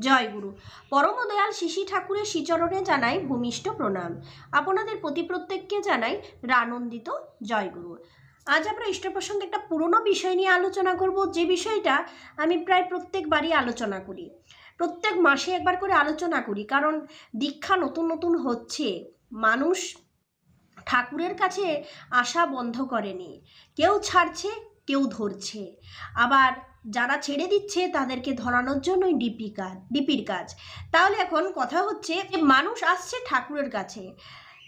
জয় গুরু। পরমদয়াল শিশি ঠাকুরের শ্রীচরণে জানাই ভূমিষ্ঠ প্রণাম। আপনাদের প্রতি প্রত্যেককে জানাই রানন্দিত জয় গুরু। আজ আমরা ইষ্ট প্রসঙ্গে একটা পুরনো বিষয় নিয়ে আলোচনা করব। যে বিষয়টা আমি প্রায় প্রত্যেকবারই আলোচনা করি। প্রত্যেক মাসে একবার করে আলোচনা করি। কারণ দীক্ষা নতুন নতুন হচ্ছে। মানুষ ঠাকুরের কাছে আসা বন্ধ করেনি। কেউ ছাড়ছে, কেউ ধরছে। আবার যারা ছেড়ে দিচ্ছে তাদেরকে ধরানোর জন্যই ডিপি কাজ ডিপির কাজ। তাহলে এখন কথা হচ্ছে যে মানুষ আসছে ঠাকুরের কাছে,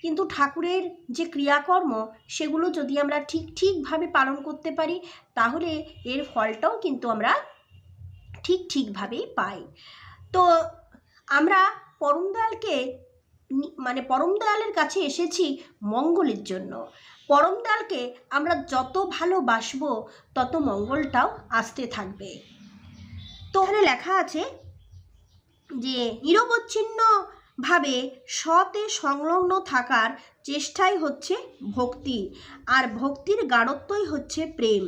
কিন্তু ঠাকুরের যে ক্রিয়াকর্ম সেগুলো যদি আমরা ঠিক ঠিকভাবে পালন করতে পারি, তাহলে এর ফলটাও কিন্তু আমরা ঠিক ঠিকভাবেই পাই। তো আমরা পরমদয়ালকে মানে পরমদয়ালের কাছে এসেছি মঙ্গলের জন্য। পরমদয়ালকে আমরা যত ভালোবাসবো, তত মঙ্গলটাও আসতে থাকবে। তো ওখানে লেখা আছে যে নিরবচ্ছিন্ন ভাবে সতে সংলগ্ন থাকার চেষ্টাই হচ্ছে ভক্তি, আর ভক্তির গাঢ়ত্বই হচ্ছে প্রেম।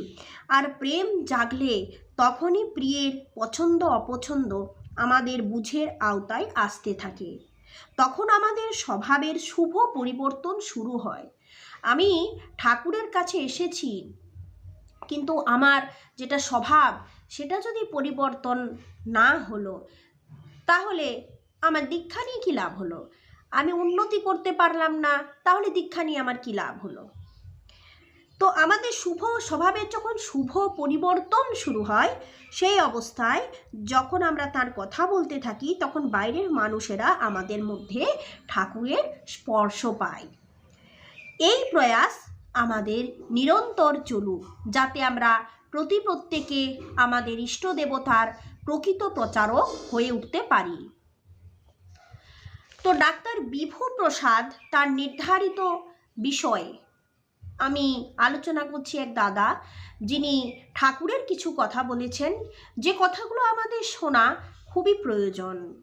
আর প্রেম জাগলে তখনই প্রিয়ের পছন্দ অপছন্দ আমাদের বুঝের আওতায় আসতে থাকে। তখন আমাদের স্বভাবের শুভ পরিবর্তন শুরু হয়। আমি ঠাকুরের কাছে এসেছি, কিন্তু আমার যেটা স্বভাব সেটা যদি পরিবর্তন না হলো, তাহলে আমার দীক্ষা নিয়ে কী লাভ হলো? আমি উন্নতি করতে পারলাম না, তাহলে দীক্ষা নিয়ে আমার কী লাভ হলো? তো আমাদের শুভ স্বভাবের যখন শুভ পরিবর্তন শুরু হয়, সেই অবস্থায় যখন আমরা তার কথা বলতে থাকি, তখন বাইরের মানুষেরা আমাদের মধ্যে ঠাকুরের স্পর্শ পায়। এই প্রয়াস আমাদের নিরন্তর চলুক, যাতে আমরা প্রতি প্রত্যেকে আমাদের ইষ্ট দেবতার প্রকৃত প্রচারক হয়ে উঠতে পারি। তো ডাক্তার বিভু প্রসাদ তার নির্ধারিত বিষয়ে আমি আলোচনা করছি এক দাদা, যিনি ঠাকুরের কিছু কথা বলেছেন। যে কথাগুলো আমাদের শোনা খুবই প্রয়োজন।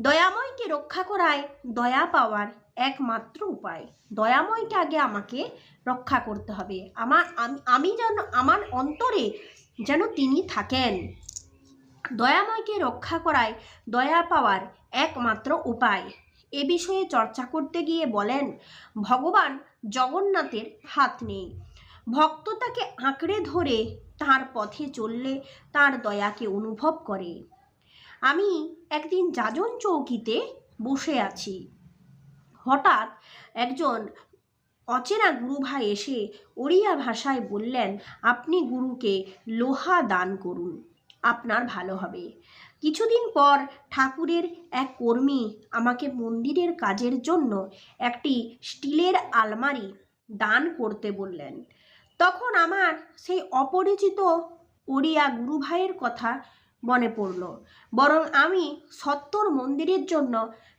দয়াময়কে রক্ষা করায় দয়া পাওয়ার একমাত্র উপায়। দয়াময়কে আগে আমাকে রক্ষা করতে হবে। আমার আমি- যেন আমার অন্তরে যেন তিনি থাকেন। দয়াময়কে রক্ষা করায় দয়া পাওয়ার একমাত্র উপায়। এ বিষয়ে চর্চা করতে গিয়ে বলেন, ভগবান জগন্নাথের হাত নেই। ভক্ত তাকে আঁকড়ে ধরে তার পথে চললে তার দয়াকে অনুভব করে। আমি একদিন যাজন চৌকিতে বসে আছি। হঠাৎ একজন অচেনা গুরু ভাই এসে ওড়িয়া ভাষায় বললেন, আপনি গুরুকে লোহা দান করুন, আপনার ভালো হবে। কিছুদিন পর ঠাকুরের এক কর্মী আমাকে মন্দিরের কাজের জন্য একটি স্টিলের আলমারি দান করতে বললেন। তখন আমার সেই অপরিচিত ওড়িয়া গুরুভাইয়ের কথা মনে পড়ল। বরং আমি সত্তর মন্দিরের জন্য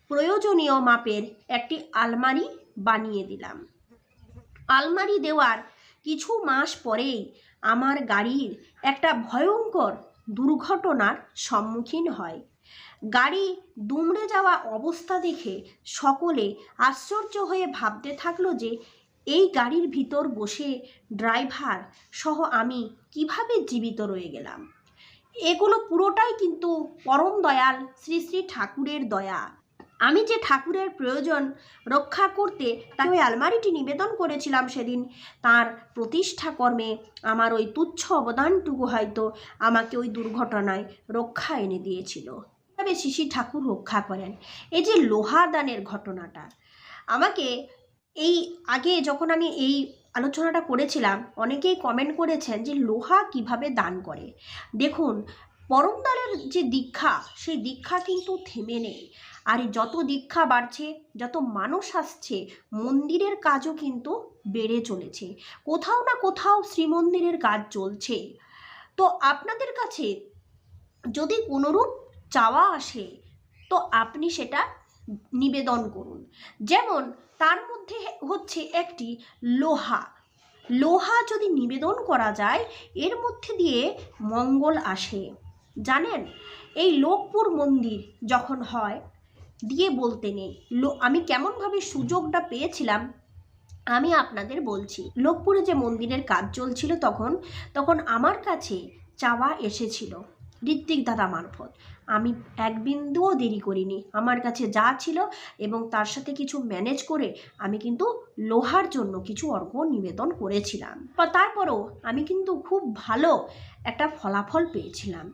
প্রয়োজনীয় মাপের একটি আলমারি বানিয়ে দিলাম। আলমারি দেওয়ার কিছু মাস পরেই আমার গাড়ির একটা ভয়ঙ্কর দুর্ঘটনার সম্মুখীন হয়। গাড়ি দুমড়ে যাওয়া অবস্থা দেখে সকলে আশ্চর্য হয়ে ভাবতে থাকল যে, এই গাড়ির ভিতর বসে ড্রাইভার সহ আমি কীভাবে জীবিত রয়ে গেলাম। এগুলো পুরোটাই কিন্তু পরম দয়াল শ্রী শ্রী ঠাকুরের দয়া। আমি যে ঠাকুরের প্রয়োজন রক্ষা করতে তাই ওই আলমারিটি নিবেদন করেছিলাম সেদিন। তার প্রতিষ্ঠা কর্মে আমার ওই তুচ্ছ অবদানটুকু হয়তো আমাকে ওই দুর্ঘটনায় রক্ষা এনে দিয়েছিল। তবে শিশি ঠাকুর রক্ষা করেন। এই যে লোহা দানের ঘটনাটা, আমাকে এই আগে যখন আমি এই আলোচনাটা করেছিলাম, অনেকেই কমেন্ট করেছেন যে লোহা কীভাবে দান করে। দেখুন পরমদালের যে দীক্ষা, সেই দীক্ষা কিন্তু থেমে নেই। আর যত দীক্ষা বাড়ছে, যত মানুষ আসছে, মন্দিরের কাজও কিন্তু বেড়ে চলেছে। কোথাও না কোথাও শ্রীমন্দিরের কাজ চলছে। তো আপনাদের কাছে যদি কোনোরূপ চাওয়া আসে, তো আপনি সেটা নিবেদন করুন। যেমন, তার মধ্যে হচ্ছে একটি লোহা। লোহা যদি নিবেদন করা যায়, এর মধ্যে দিয়ে মঙ্গল আসে। জানেন? এই লোকপুর মন্দির যখন হয় দিয়ে বলতে নেই। আমি কেমনভাবে সুযোগটা পেয়েছিলাম, আমি আপনাদের বলছি। লোকপুরে যে মন্দিরের কাজ চলছিল তখন তখন আমার কাছে চাওয়া এসেছিল ঋত্বিক দাদা মারফত। আমি এক বিন্দুও দেরি করিনি। আমার কাছে যা ছিল এবং তার সাথে কিছু ম্যানেজ করে আমি কিন্তু লোহার জন্য কিছু অর্ঘ নিবেদন করেছিলাম। তারপরেও আমি কিন্তু খুব ভালো একটা ফলাফল পেয়েছিলাম।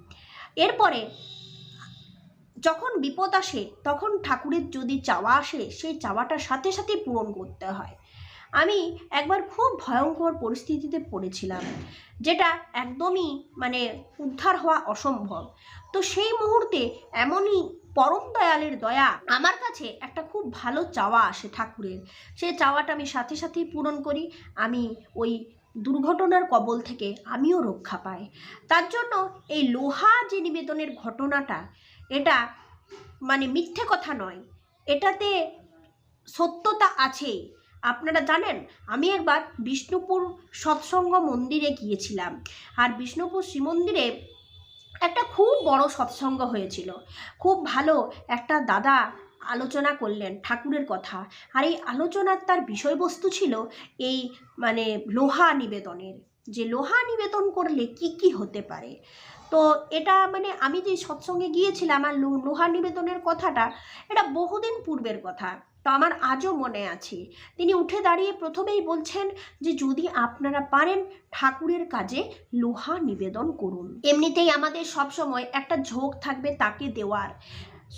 এরপরে যখন বিপদ আসে, তখন ঠাকুরের যদি চাওয়া আসে, সেই চাওয়াটার সাথে সাথে পূরণ করতে হয়। আমি একবার খুব ভয়ঙ্কর পরিস্থিতিতে পড়েছিলাম, যেটা একদমই মানে উদ্ধার হওয়া অসম্ভব। তো সেই মুহূর্তে এমনই পরম দয়ালের দয়া আমার কাছে একটা খুব ভালো চাওয়া আসে ঠাকুরের। সেই চাওয়াটা আমি সাথে সাথেই পূরণ করি, আমি ওই দুর্ঘটনার কবল থেকে আমিও রক্ষা পাই। তার জন্য এই লোহা যে নিবেদনের ঘটনাটা এটা মানে মিথ্যে কথা নয়। এটাতে সত্যতা আছে। আপনারা জানেন, আমি একবার বিষ্ণুপুর সৎসঙ্গ মন্দিরে গিয়েছিলাম। আর বিষ্ণুপুর শ্রীমন্দিরে একটা খুব বড় সৎসঙ্গ হয়েছিল। খুব ভালো একটা দাদা আলোচনা করলেন ঠাকুরের কথা। আর এই আলোচনার তার বিষয়বস্তু ছিল এই মানে লোহা নিবেদনের। যে লোহা নিবেদন করলে কি কি হতে পারে? তো এটা মানে আমি যে সৎসঙ্গে গিয়েছিলাম আর লোহা নিবেদনের কথাটা, এটা বহুদিন পূর্বের কথা। তো আমার আজও মনে আছে। তিনি উঠে দাঁড়িয়ে প্রথমেই বলছেন যে, যদি আপনারা পারেন ঠাকুরের কাজে লোহা নিবেদন করুন। এমনিতেই আমাদের সব সময় একটা ঝোঁক থাকবে তাকে দেওয়ার।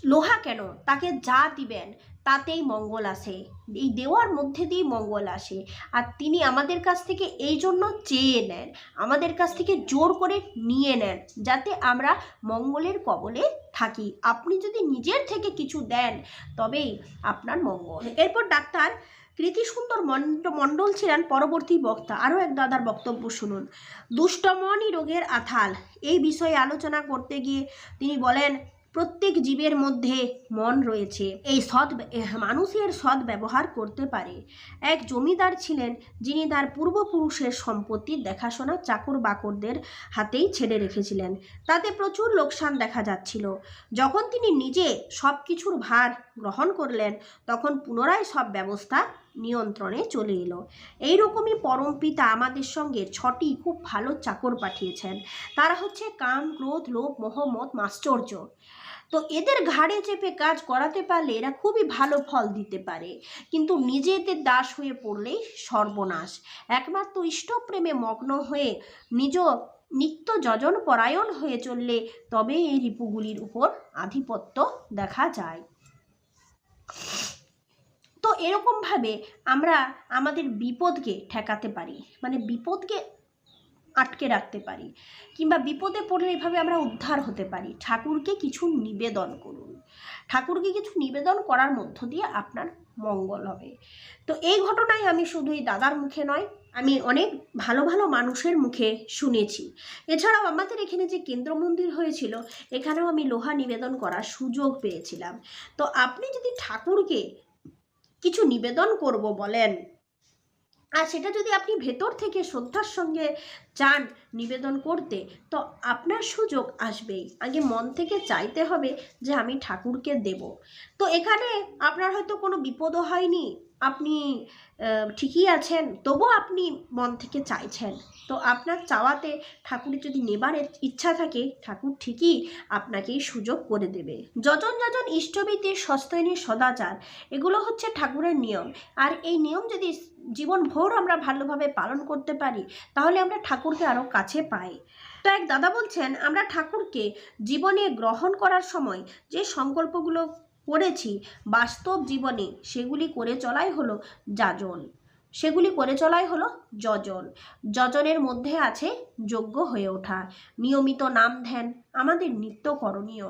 লোহা কেন? তাকে যা দিবেন তাতেই মঙ্গল আসে, এই দেওয়ার মধ্যে দিয়েই মঙ্গল আসে। আর তিনি আমাদের কাছ থেকে এই জন্য চেয়ে নেন, আমাদের কাছ থেকে জোর করে নিয়ে নেন, যাতে আমরা মঙ্গলের কবলে থাকি। আপনি যদি নিজের থেকে কিছু দেন, তবেই আপনার মঙ্গল। এরপর ডাক্তার কৃতি সুন্দর মণ্ড- মণ্ডল ছিলেন পরবর্তী বক্তা। আরও এক দাদার বক্তব্য শুনুন। দুষ্টমনি রোগের আথাল। এই বিষয়ে আলোচনা করতে গিয়ে তিনি বলেন প্রত্যেক জীবের মধ্যে মন রয়েছে। এই সৎ মানুষের সৎ ব্যবহার করতে পারে। এক জমিদার ছিলেন যিনি তার পূর্বপুরুষের সম্পত্তির দেখাশোনা চাকর বাকরদের হাতেই ছেড়ে রেখেছিলেন। তাতে প্রচুর লোকসান দেখা যাচ্ছিল। যখন তিনি নিজে সব কিছুর ভার গ্রহণ করলেন, তখন পুনরায় সব ব্যবস্থা নিয়ন্ত্রণে চলে এলো। এইরকমই পরম পিতা আমাদের সঙ্গে ছটি খুব ভালো চাকর পাঠিয়েছেন। তারা হচ্ছে কাম, ক্রোধ, লোভ মোহ মত মাশ্চর্য। তো এদের ঘাড়ে চেপে কাজ করাতে পারলে এরা খুবই ভালো ফল দিতে পারে। কিন্তু নিজেদের দাস হয়ে পড়লেই সর্বনাশ। একমাত্র ইষ্টপ্রেমে মগ্ন হয়ে নিজ নিত্য যজন পরায়ণ হয়ে চললে তবে এই রিপুগুলির উপর আধিপত্য দেখা যায়। তো এরকমভাবে আমরা আমাদের বিপদকে ঠেকাতে পারি মানে বিপদকে আটকে রাখতে পারি, কিংবা বিপদে পড়লে এভাবে আমরা উদ্ধার হতে পারি। ঠাকুরকে কিছু নিবেদন করুন। ঠাকুরকে কিছু নিবেদন করার মধ্য দিয়ে আপনার মঙ্গল হবে। তো এই ঘটনাই আমি শুধু এই দাদার মুখে নয়, আমি অনেক ভালো ভালো মানুষের মুখে শুনেছি। এছাড়াও আমাদের এখানে যে কেন্দ্র মন্দির হয়েছিল, এখানেও আমি লোহা নিবেদন করার সুযোগ পেয়েছিলাম। তো আপনি যদি ঠাকুরকে কিছু নিবেদন করব বলেন। আর সেটা যদি আপনি ভেতর থেকে শ্রদ্ধার সঙ্গে চান নিবেদন করতে, তো আপনার সুযোগ আসবেই। আগে মন থেকে চাইতে হবে যে আমি ঠাকুরকে দেব। তো এখানে আপনার হয়তো কোনো বিপদও হয়নি। আপনি ঠিকই আছেন তবুও আপনি মন থেকে চাইছেন। তো আপনার চাওয়াতে ঠাকুরের যদি নেবার ইচ্ছা থাকে, ঠাকুর ঠিকই আপনাকে সুযোগ করে দেবে। যজন যজন ইষ্টভীতি সস্তৈনী সদাচার, এগুলো হচ্ছে ঠাকুরের নিয়ম। আর এই নিয়ম যদি জীবন ভোর আমরা ভালোভাবে পালন করতে পারি, তাহলে আমরা ঠাকুরকে আরও কাছে পাই। তো এক দাদা বলছেন, আমরা ঠাকুরকে জীবনে গ্রহণ করার সময় যে সংকল্পগুলো করেছি, বাস্তব জীবনে সেগুলি করে চলাই হলো যাজন। সেগুলি করে চলাই হলো যজন। যজনের মধ্যে আছে যোগ্য হয়ে ওঠা, নিয়মিত নাম ধ্যান আমাদের নিত্য করণীয়।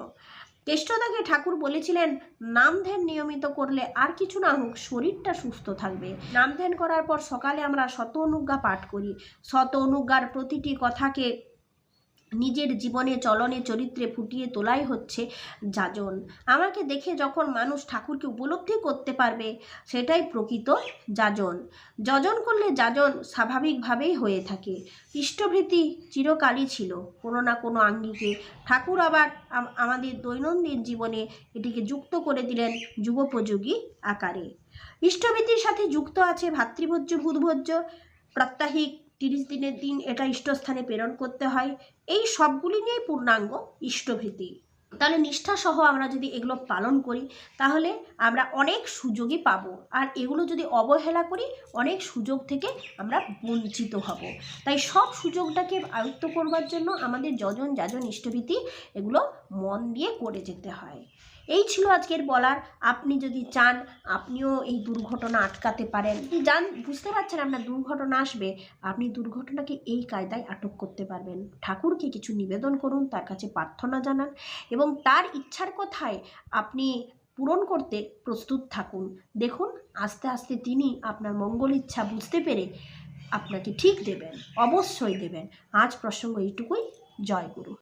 কেষ্টদাকে ঠাকুর বলেছিলেন, নাম ধ্যান নিয়মিত করলে আর কিছু না হোক শরীরটা সুস্থ থাকবে। নাম ধ্যান করার পর সকালে আমরা শত অনুজ্ঞা পাঠ করি। শত অনুজ্ঞার প্রতিটি কথাকে নিজের জীবনে, চলনে, চরিত্রে ফুটিয়ে তোলাই হচ্ছে যাজন। আমাকে দেখে যখন মানুষ ঠাকুরকে উপলব্ধি করতে পারবে, সেটাই প্রকৃত যাজন। যজন করলে যাজন স্বাভাবিকভাবেই হয়ে থাকে। ইষ্টভৃতি চিরকালই ছিল। কোনো না কোনো আঙ্গিকে ঠাকুর আবার আমাদের দৈনন্দিন জীবনে এটিকে যুক্ত করে দিলেন যুবোপযোগী আকারে। ইষ্টভীতির সাথে যুক্ত আছে ভাতৃভোজ্য, ভূতভোজ্য। প্রাত্যহিক তিরিশ দিনের দিন এটা ইষ্টস্থানে প্রেরণ করতে হয়। এই সবগুলি নিয়েই পূর্ণাঙ্গ ইষ্টভীতি। তাহলে নিষ্ঠা সহ আমরা যদি এগুলো পালন করি, তাহলে আমরা অনেক সুযোগই পাব। আর এগুলো যদি অবহেলা করি, অনেক সুযোগ থেকে আমরা বঞ্চিত হব। তাই সব সুযোগটাকে আয়ত্ত করবার জন্য আমাদের যজন যাজন ইষ্টভীতি এগুলো মন দিয়ে করে যেতে হয়। এই ছিল আজকের বলার। আপনি যদি চান, আপনিও এই দুর্ঘটনা আটকাতে পারেন। জান, বুঝতে পারছেন আপনার দুর্ঘটনা আসবে, আপনি দুর্ঘটনাকে এই কায়দায় আটক করতে পারবেন। ঠাকুরকে কিছু নিবেদন করুন, তার কাছে প্রার্থনা জানান এবং তার ইচ্ছার কথায় আপনি পূরণ করতে প্রস্তুত থাকুন। দেখুন, আস্তে আস্তে তিনি আপনার মঙ্গল ইচ্ছা বুঝতে পেরে আপনাকে ঠিক দেবেন, অবশ্যই দেবেন। আজ প্রসঙ্গ এইটুকুই। জয় গুরু।